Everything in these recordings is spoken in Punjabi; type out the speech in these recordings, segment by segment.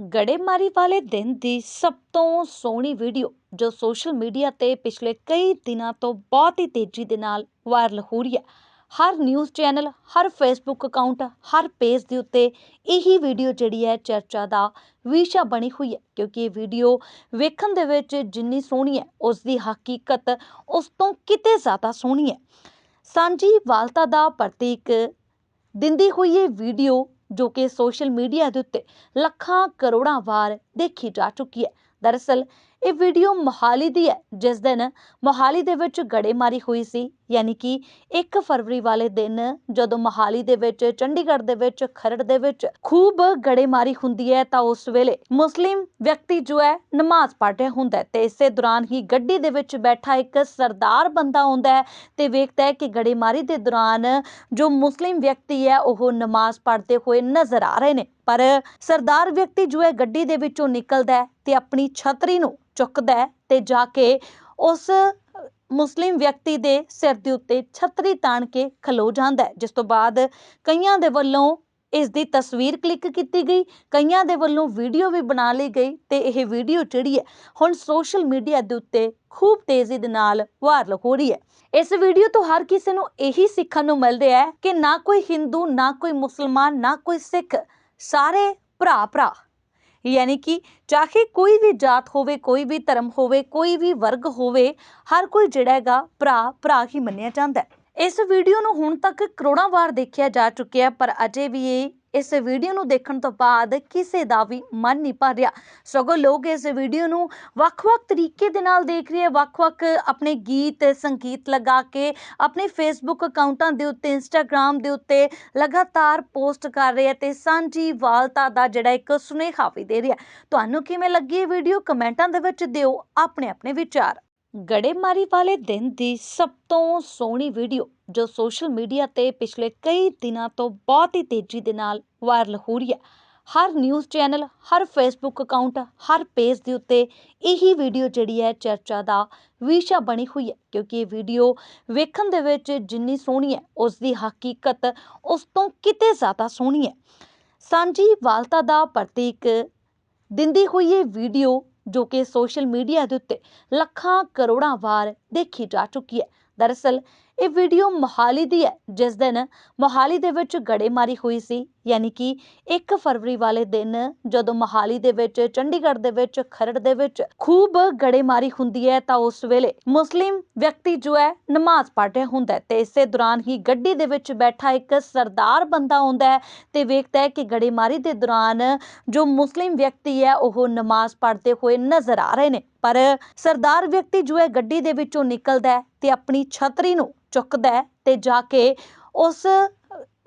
ਗੜੇਮਾਰੀ ਵਾਲੇ ਦਿਨ ਦੀ ਸਭ ਤੋਂ ਸੋਹਣੀ ਵੀਡੀਓ, ਜੋ ਸੋਸ਼ਲ ਮੀਡੀਆ ਤੇ ਪਿਛਲੇ ਕਈ ਦਿਨਾਂ ਤੋਂ ਬਹੁਤ ਹੀ ਤੇਜ਼ੀ ਦੇ ਨਾਲ ਵਾਇਰਲ ਹੋ ਰਹੀ ਹੈ। ਹਰ ਨਿਊਜ਼ ਚੈਨਲ, ਹਰ ਫੇਸਬੁੱਕ ਅਕਾਊਂਟ, ਹਰ ਪੇਜ ਦੇ ਉੱਤੇ ਇਹੀ ਵੀਡੀਓ ਜਿਹੜੀ ਹੈ ਚਰਚਾ ਦਾ ਵਿਸ਼ਾ ਬਣੀ ਹੋਈ ਹੈ, ਕਿਉਂਕਿ ਇਹ ਵੀਡੀਓ ਵੇਖਣ ਦੇ ਵਿੱਚ ਜਿੰਨੀ ਸੋਹਣੀ ਹੈ ਉਸ ਦੀ ਹਕੀਕਤ ਉਸ ਤੋਂ ਕਿਤੇ ਜ਼ਿਆਦਾ ਸੋਹਣੀ ਹੈ। ਸਾਂਝੀ ਵਾਲਤਾ ਦਾ ਪ੍ਰਤੀਕ ਦਿੰਦੀ ਹੋਈ ਇਹ ਵੀਡੀਓ ਜੋ ਕਿ ਸੋਸ਼ਲ ਮੀਡੀਆ ਦੇ ਉੱਤੇ ਲੱਖਾਂ ਕਰੋੜਾਂ ਵਾਰ ਦੇਖੀ ਜਾ ਚੁੱਕੀ ਹੈ। ਦਰਅਸਲ, ਇਹ ਵੀਡੀਓ ਮੋਹਾਲੀ ਦੀ ਹੈ, ਜਿਸ ਦਿਨ ਮੋਹਾਲੀ ਦੇ ਵਿੱਚ ਗੜੇਮਾਰੀ ਹੋਈ ਸੀ, ਯਾਨੀ ਕਿ 1 ਫਰਵਰੀ ਵਾਲੇ ਦਿਨ ਜਦੋਂ ਮੋਹਾਲੀ ਦੇ ਵਿੱਚ, ਚੰਡੀਗੜ੍ਹ ਦੇ ਵਿੱਚ, ਖਰੜ ਦੇ ਵਿੱਚ ਖੂਬ ਗੜੇਮਾਰੀ ਹੁੰਦੀ ਹੈ, ਤਾਂ ਉਸ ਵੇਲੇ ਮੁਸਲਿਮ ਵਿਅਕਤੀ ਜੋ ਹੈ, ਨਮਾਜ਼ ਪੜ੍ਹ ਰਿਹਾ ਹੁੰਦਾ ਹੈ ਤੇ ਇਸੇ ਦੌਰਾਨ ਹੀ ਗੱਡੀ ਦੇ ਵਿੱਚ ਬੈਠਾ ਇੱਕ ਸਰਦਾਰ ਬੰਦਾ ਹੁੰਦਾ ਹੈ ਤੇ ਵੇਖਦਾ ਹੈ ਕਿ ਗੜੇਮਾਰੀ ਦੇ ਦੌਰਾਨ ਜੋ ਮੁਸਲਿਮ ਵਿਅਕਤੀ ਹੈ, ਉਹ ਨਮਾਜ਼ ਪੜ੍ਹਦੇ ਹੋਏ ਨਜ਼ਰ ਆ ਰਹੇ ਨੇ। ਪਰ ਸਰਦਾਰ ਵਿਅਕਤੀ ਜੋ ਹੈ ਗੱਡੀ ਦੇ ਵਿੱਚੋਂ ਨਿਕਲਦਾ ਹੈ ਤੇ ਆਪਣੀ ਛਤਰੀ ਨੂੰ ਚੁੱਕਦਾ ਤੇ ਜਾ ਕੇ ਉਸ ਮੁਸਲਿਮ ਵਿਅਕਤੀ ਦੇ ਸਿਰ ਦੇ ਉੱਤੇ ਛਤਰੀ ਤਾਣ ਕੇ ਖਲੋ ਜਾਂਦਾ ਜਿਸ ਤੋਂ ਬਾਅਦ ਕਈਆਂ ਦੇ ਵੱਲੋਂ ਇਸ ਦੀ ਤਸਵੀਰ ਕਲਿੱਕ ਕੀਤੀ ਗਈ, ਕਈਆਂ ਦੇ ਵੱਲੋਂ ਵੀਡੀਓ ਵੀ ਬਣਾ ਲਈ ਗਈ ਤੇ ਇਹ ਵੀਡੀਓ ਜਿਹੜੀ ਹੈ ਹੁਣ ਸੋਸ਼ਲ ਮੀਡੀਆ ਦੇ ਉੱਤੇ ਖੂਬ ਤੇਜ਼ੀ ਦੇ ਨਾਲ ਵਾਇਰਲ ਹੋ ਰਹੀ ਹੈ। ਇਸ ਵੀਡੀਓ ਤੋਂ ਹਰ ਕਿਸੇ ਨੂੰ ਇਹੀ ਸਿੱਖਣ ਨੂੰ ਮਿਲ ਰਿਹਾ ਹੈ ਕਿ ਨਾ ਕੋਈ ਹਿੰਦੂ ਨਾ ਕੋਈ ਮੁਸਲਮਾਨ, ਨਾ ਕੋਈ ਸਿੱਖ ਸਾਰੇ ਭਰਾ ਭਰਾ। ਯਾਨੀ ਕਿ ਚਾਹੇ ਕੋਈ ਵੀ ਜਾਤ ਹੋਵੇ, ਕੋਈ ਵੀ ਧਰਮ ਹੋਵੇ, ਕੋਈ ਵੀ ਵਰਗ ਹੋਵੇ, ਹਰ ਕੋਈ ਜਿਹੜਾ ਹੈਗਾ ਭਰਾ ਭਰਾ ਹੀ ਮੰਨਿਆ ਜਾਂਦਾ ਇਸ ਵੀਡੀਓ ਨੂੰ ਹੁਣ ਤੱਕ ਕਰੋੜਾਂ ਵਾਰ ਦੇਖਿਆ ਜਾ ਚੁੱਕਿਆ ਪਰ ਅਜੇ ਵੀ ਇਹ ਇਸ ਵੀਡੀਓ ਨੂੰ ਦੇਖਣ ਤੋਂ ਬਾਅਦ ਕਿਸੇ ਦਾ ਵੀ ਮਨ ਨਹੀਂ ਭਰ ਰਿਹਾ। ਸਗੋਂ ਲੋਕ ਇਸ ਵੀਡੀਓ ਨੂੰ ਵੱਖ-ਵੱਖ ਤਰੀਕੇ ਦੇ ਨਾਲ ਦੇਖ ਰਹੇ ਵੱਖ-ਵੱਖ ਆਪਣੇ ਗੀਤ, ਸੰਗੀਤ ਲਗਾ ਕੇ ਆਪਣੇ ਫੇਸਬੁੱਕ ਅਕਾਊਂਟਾਂ ਦੇ ਉੱਤੇ ਇੰਸਟਾਗ੍ਰam ਦੇ ਉੱਤੇ ਲਗਾਤਾਰ ਪੋਸਟ ਕਰ ਰਹੇ ਤੇ ਸਾਂਝੀ ਵਾਲਤਾ ਦਾ ਜਿਹੜਾ ਇੱਕ ਸੁਨੇਹਾ ਵੀ ਦੇ ਰਿਹਾ। ਤੁਹਾਨੂੰ ਕਿਵੇਂ ਲੱਗੀ ਇਹ ਵੀਡੀਓ ਕਮੈਂਟਾਂ ਦੇ ਵਿੱਚ ਦਿਓ ਆਪਣੇ ਆਪਣੇ ਵਿਚਾਰ। ਗੜੇਮਾਰੀ ਵਾਲੇ ਦਿਨ ਦੀ ਸਭ ਤੋਂ ਸੋਹਣੀ ਵੀਡੀਓ ਜੋ ਸੋਸ਼ਲ ਮੀਡੀਆ ਤੇ ਪਿਛਲੇ ਕਈ ਦਿਨਾਂ ਤੋਂ ਬਹੁਤ ਹੀ ਤੇਜ਼ੀ ਦੇ ਨਾਲ ਵਾਇਰਲ ਹੋ ਰਹੀ ਹੈ। ਹਰ ਨਿਊਜ਼ ਚੈਨਲ, ਹਰ ਫੇਸਬੁੱਕ ਅਕਾਊਂਟ ਹਰ ਪੇਜ ਦੇ ਉੱਤੇ ਇਹੀ ਵੀਡੀਓ ਜਿਹੜੀ ਹੈ ਚਰਚਾ ਦਾ ਵਿਸ਼ਾ ਬਣੀ ਹੋਈ ਹੈ, ਕਿਉਂਕਿ ਇਹ ਵੀਡੀਓ ਵੇਖਣ ਦੇ ਵਿੱਚ ਜਿੰਨੀ ਸੋਹਣੀ ਹੈ ਉਸ ਦੀ ਹਕੀਕਤ ਉਸ ਤੋਂ ਕਿਤੇ ਜ਼ਿਆਦਾ ਸੋਹਣੀ ਹੈ। ਸਾਂਝੀ ਵਾਲਤਾ ਦਾ ਪ੍ਰਤੀਕ ਦਿੰਦੀ ਹੋਈ ਇਹ ਵੀਡੀਓ ਜੋ ਕਿ ਸੋਸ਼ਲ ਮੀਡੀਆ ਦੇ ਉੱਤੇ ਲੱਖਾਂ ਕਰੋੜਾਂ ਵਾਰ ਦੇਖੀ ਜਾ ਚੁੱਕੀ ਹੈ। ਦਰਅਸਲ ਇਹ ਵੀਡੀਓ ਮੋਹਾਲੀ ਦੀ ਹੈ, ਜਿਸ ਦਿਨ ਮੋਹਾਲੀ ਦੇ ਵਿੱਚ ਗੜੇਮਾਰੀ ਹੋਈ ਸੀ, ਯਾਨੀ ਕਿ 1 ਫਰਵਰੀ ਵਾਲੇ ਦਿਨ ਜਦੋਂ ਮੋਹਾਲੀ ਦੇ ਵਿੱਚ, ਚੰਡੀਗੜ੍ਹ ਦੇ ਵਿੱਚ, ਖਰੜ ਦੇ ਵਿੱਚ ਖੂਬ ਗੜੇਮਾਰੀ ਹੁੰਦੀ ਹੈ, ਤਾਂ ਉਸ ਵੇਲੇ ਮੁਸਲਿਮ ਵਿਅਕਤੀ ਜੋ ਹੈ, ਨਮਾਜ਼ ਪੜ੍ਹ ਰਿਹਾ ਹੁੰਦਾ ਹੈ ਤੇ ਇਸੇ ਦੌਰਾਨ ਹੀ ਗੱਡੀ ਦੇ ਵਿੱਚ ਬੈਠਾ ਇੱਕ ਸਰਦਾਰ ਬੰਦਾ ਆਉਂਦਾ ਹੈ ਤੇ ਵੇਖਦਾ ਹੈ ਕਿ ਗੜੇਮਾਰੀ ਦੇ ਦੌਰਾਨ ਜੋ ਮੁਸਲਿਮ ਵਿਅਕਤੀ ਹੈ, ਉਹ ਨਮਾਜ਼ ਪੜ੍ਹਦੇ ਹੋਏ ਨਜ਼ਰ ਆ ਰਹੇ ਨੇ। ਪਰ ਸਰਦਾਰ ਵਿਅਕਤੀ ਜੋ ਹੈ, ਗੱਡੀ ਦੇ ਵਿੱਚੋਂ ਨਿਕਲਦਾ ਹੈ ਤੇ ਆਪਣੀ ਛਤਰੀ ਨੂੰ ਚੁੱਕਦਾ ਹੈ ਤੇ ਜਾ ਕੇ ਉਸ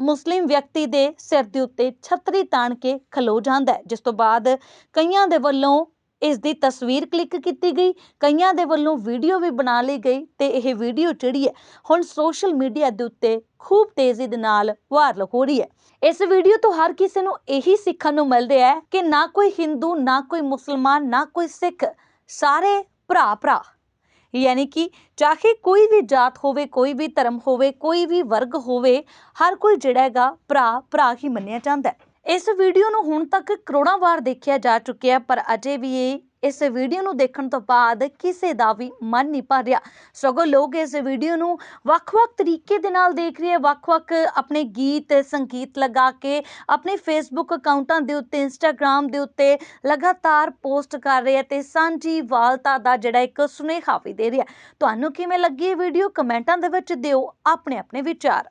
ਮੁਸਲਿਮ ਵਿਅਕਤੀ ਦੇ ਸਿਰ ਦੇ ਉੱਤੇ ਛਤਰੀ ਤਾਣ ਕੇ ਖਲੋ ਜਾਂਦਾ ਜਿਸ ਤੋਂ ਬਾਅਦ ਕਈਆਂ ਦੇ ਵੱਲੋਂ ਇਸ ਦੀ ਤਸਵੀਰ ਕਲਿੱਕ ਕੀਤੀ ਗਈ, ਕਈਆਂ ਦੇ ਵੱਲੋਂ ਵੀਡੀਓ ਵੀ ਬਣਾ ਲਈ ਗਈ ਤੇ ਇਹ ਵੀਡੀਓ ਜਿਹੜੀ ਹੈ ਹੁਣ ਸੋਸ਼ਲ ਮੀਡੀਆ ਦੇ ਉੱਤੇ ਖੂਬ ਤੇਜ਼ੀ ਦੇ ਨਾਲ ਵਾਇਰਲ ਹੋ ਰਹੀ ਹੈ। ਇਸ ਵੀਡੀਓ ਤੋਂ ਹਰ ਕਿਸੇ ਨੂੰ ਇਹੀ ਸਿੱਖਣ ਨੂੰ ਮਿਲ ਰਿਹਾ ਹੈ ਕਿ ਨਾ ਕੋਈ ਹਿੰਦੂ ਨਾ ਕੋਈ ਮੁਸਲਮਾਨ, ਨਾ ਕੋਈ ਸਿੱਖ ਸਾਰੇ ਭਰਾ ਭਰਾ ਯਾਨੀ ਕਿ ਚਾਹੇ ਕੋਈ ਵੀ ਜਾਤ ਹੋਵੇ, ਕੋਈ ਵੀ ਧਰਮ ਹੋਵੇ, ਕੋਈ ਵੀ ਵਰਗ ਹੋਵੇ, ਹਰ ਕੋਈ ਜਿਹੜਾ ਹੈਗਾ ਭਰਾ ਭਰਾ ਹੀ ਮੰਨਿਆ ਜਾਂਦਾ ਇਸ ਵੀਡੀਓ ਨੂੰ ਹੁਣ ਤੱਕ ਕਰੋੜਾਂ ਵਾਰ ਦੇਖਿਆ ਜਾ ਚੁੱਕਿਆ, ਪਰ ਅਜੇ ਵੀ ਇਹ ਇਸ ਵੀਡੀਓ ਨੂੰ ਦੇਖਣ ਤੋਂ ਬਾਅਦ ਕਿਸੇ ਦਾ ਵੀ ਮਨ ਨਹੀਂ ਭਰ ਰਿਹਾ। ਸਗੋਂ ਲੋਕ ਇਸ ਵੀਡੀਓ ਨੂੰ ਵੱਖ-ਵੱਖ ਤਰੀਕੇ ਦੇ ਨਾਲ ਦੇਖ ਰਹੇ ਵੱਖ-ਵੱਖ ਆਪਣੇ ਗੀਤ, ਸੰਗੀਤ ਲਗਾ ਕੇ, ਆਪਣੇ ਫੇਸਬੁੱਕ ਅਕਾਊਂਟਾਂ ਦੇ ਉੱਤੇ ਇੰਸਟਾਗ੍ਰam ਦੇ ਉੱਤੇ ਲਗਾਤਾਰ ਪੋਸਟ ਕਰ ਰਹੇ ਤੇ ਸਾਂਝੀ ਵਾਲਤਾ ਦਾ ਜਿਹੜਾ ਇੱਕ ਸੁਨੇਹਾ ਵੀ ਦੇ ਰਿਹਾ। ਤੁਹਾਨੂੰ ਕਿਵੇਂ ਲੱਗੀ ਇਹ ਵੀਡੀਓ? ਕਮੈਂਟਾਂ ਦੇ ਵਿੱਚ ਦਿਓ ਆਪਣੇ ਆਪਣੇ ਵਿਚਾਰ।